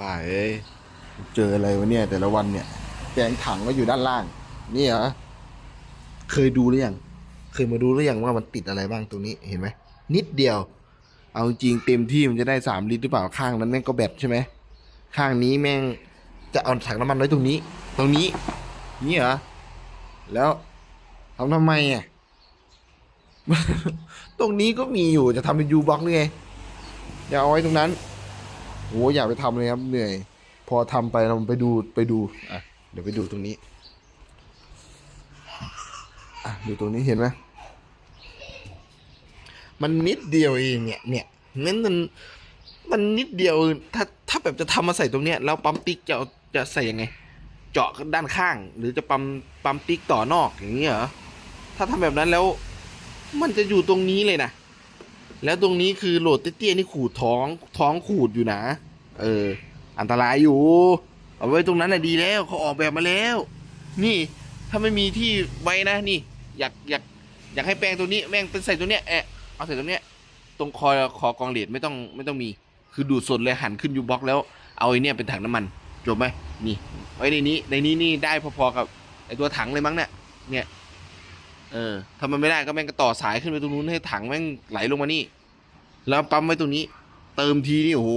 ป่าเอ้ยเจออะไรวะเนี่ย แต่ละวันเนี่ยแกงถังก็อยู่ด้านล่าง นี่เหรอเคยดูหรือยังเคยมาดูหรือยังว่ามันติดอะไรบ้างตรงนี้เห็นไหมนิดเดียว เอาจริงเต็มที่มันจะได้สามลิตรหรือเปล่าข้างนั้นแม่งก็แบตใช่ไหมข้างนี้แม่งจะเอาถังน้ำมันไว้ตรงนี้ ตรงนี้นี่เหรอแล้วทำทำไมอะตรงนี้ก็มีอยู่จะทำเป็นยูบ็อกหรือไงอย่าเอาไว้ตรงนั้น โอ้อยากไปทำเลยครับเหนื่อย พอทำไปเราไปดูไปดูอะเดี๋ยวไปดูตรงนี้อะดูตรงนี้เห็นไหมมันนิดเดียวเองเนี่ยเนี่ยงั้นมันมันนิดเดียวถ้าถ้าแบบจะทำมาใส่ตรงเนี้ยแล้วปั๊มติ๊กจะจะใส่ยังไง เจาะด้านข้าง หรือจะปั๊มปั๊มติ๊กต่อนอกอย่างนี้เหรอถ้าทำแบบนั้นแล้ว มันจะอยู่ตรงนี้เลยนะ แล้วตรงนี้คือโหลดเตี้ยๆนี่ขูดท้องท้องขูดอยู่นะ เออ อันตรายอยู่ เอาไว้ตรงนั้นน่ะดีแล้วเขาออกแบบมาแล้ว นี่ถ้าไม่มีที่ไว้นะนี่ อยากอยากอยากให้แปลงตัวนี้แม่งเป็นใส่ตัวเนี้ยแอะเอาใส่ตรงเนี้ยตรงคอคอกองเหรียญไม่ต้องไม่ต้องมี คือดูดสดเลยหันขึ้นยูบ็อกแล้วเอาไอ้นี่เป็นถังน้ำมันจบไหมนี่ไว้ในนี้ในนี้นี่ได้พอๆกับไอตัวถังเลยมั้งเนี่ยเนี่ยเออถ้ามันไม่ได้ก็แม่งก็ต่อสายขึ้นไปตรงนู้นให้ถังแม่งไหลลงมานี่ แล้วปั๊มไว้ตรงนี้ เติมทีนี่โอ้โห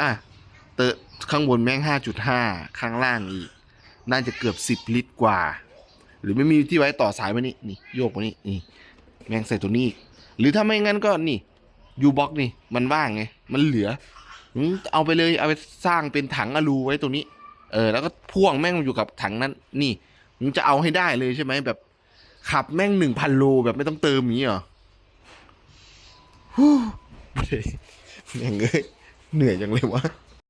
อะเติข้างบนแม่งห้าจุดห้าข้างล่างอีก น่าจะเกือบสิบลิตรกว่า หรือไม่มีที่ไว้ต่อสายมานี่นี่โยกมานี่นี่ แม่งใส่ตัวนี้อีกหรือถ้าไม่งั้นก็นี่ยูบ็อกนี่มันว่างไงมันเหลืออืมเอาไปเลยเอาไปสร้างเป็นถังอะลูไว้ตรงนี้ เออ แล้วก็พ่วงแม่งอยู่กับถังนั้น นี่มึงจะเอาให้ได้เลยใช่ไหมแบบ ขับแม่งหนึ่งพันโลแบบไม่ต้องเติมอย่างนี้เหรอ แม่งเอ้ยเหนื่อยจังเลยวะ